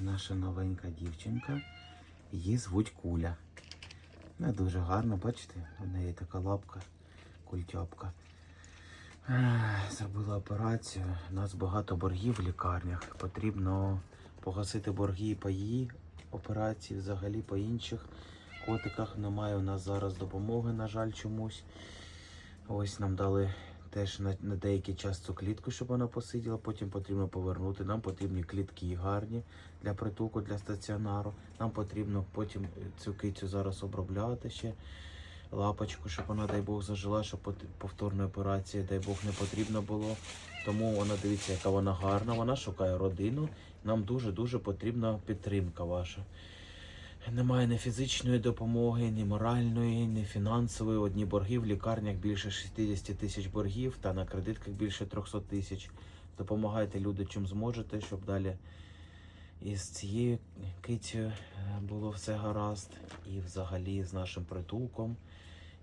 наша новенька дівчинка. Її звуть Куля. Вона дуже гарна, бачите? У неї така лапка, культяпка. Ех, Зробила операцію. У нас багато боргів в лікарнях. Потрібно погасити борги по її операції, взагалі по інших котиках. Немає у нас зараз допомоги, на жаль, чомусь. Ось нам дали теж на, на деякий час цю клітку, щоб вона посиділа. Потім потрібно повернути. Нам потрібні клітки гарні для притулку, для стаціонару. Нам потрібно потім цю кицю зараз обробляти ще лапочку, щоб вона, дай Бог, зажила, щоб повторної операції, дай Бог, не потрібно було. Тому вона дивіться, яка вона гарна. Вона шукає родину. Нам дуже-дуже потрібна підтримка ваша. Немає ні фізичної допомоги, ні моральної, ні фінансової. Одні борги в лікарнях більше 60 тисяч боргів та на кредитках більше 300 тисяч. Допомагайте люди, чим зможете, щоб далі із цією кицею е, було все гаразд. І взагалі з нашим притулком.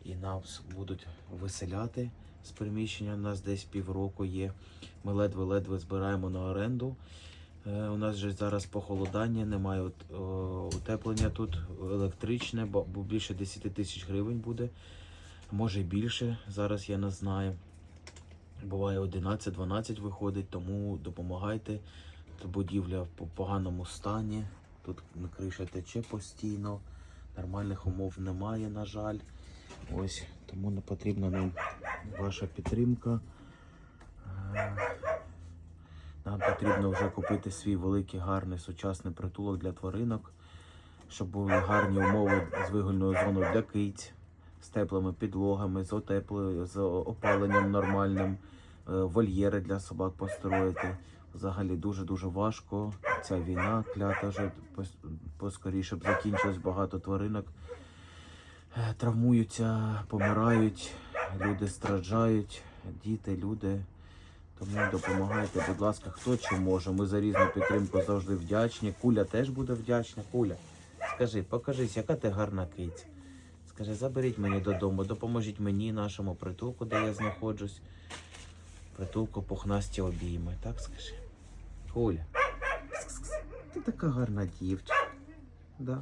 І нас будуть виселяти з приміщення. У нас десь півроку є. Ми ледве-ледве збираємо на оренду. Е, У нас же зараз похолодання, немає утеплення тут електричне, бо більше 10 тисяч гривень буде, може більше. Зараз я не знаю. Буває 11-12 виходить, тому допомагайте. Будівля в поганому стані. Тут криша тече постійно. Нормальних умов немає, на жаль. Ось тому не потрібна нам ваша підтримка. Нам потрібно вже купити свій великий гарний сучасний притулок для тваринок, щоб були гарні умови з вигульною зоною для киць, з теплими підлогами, з отеплою, з опаленням нормальним, е, вольєри для собак построїти. Взагалі дуже-дуже важко. Ця війна клята вже пос- поскоріше б закінчилась багато тваринок. е, Травмуються, помирають, люди страждають, діти, люди. Тому допомагайте, будь ласка, хто чим може. Ми за різну підтримку завжди вдячні. Куля теж буде вдячна. Куля, скажи, покажись, яка ти гарна киця. Скажи, заберіть мені додому, допоможіть мені, нашому притулку, де я знаходжусь. Притулку пухнасті обійми, так скажи. Куля. Ти така гарна дівчинка. Да.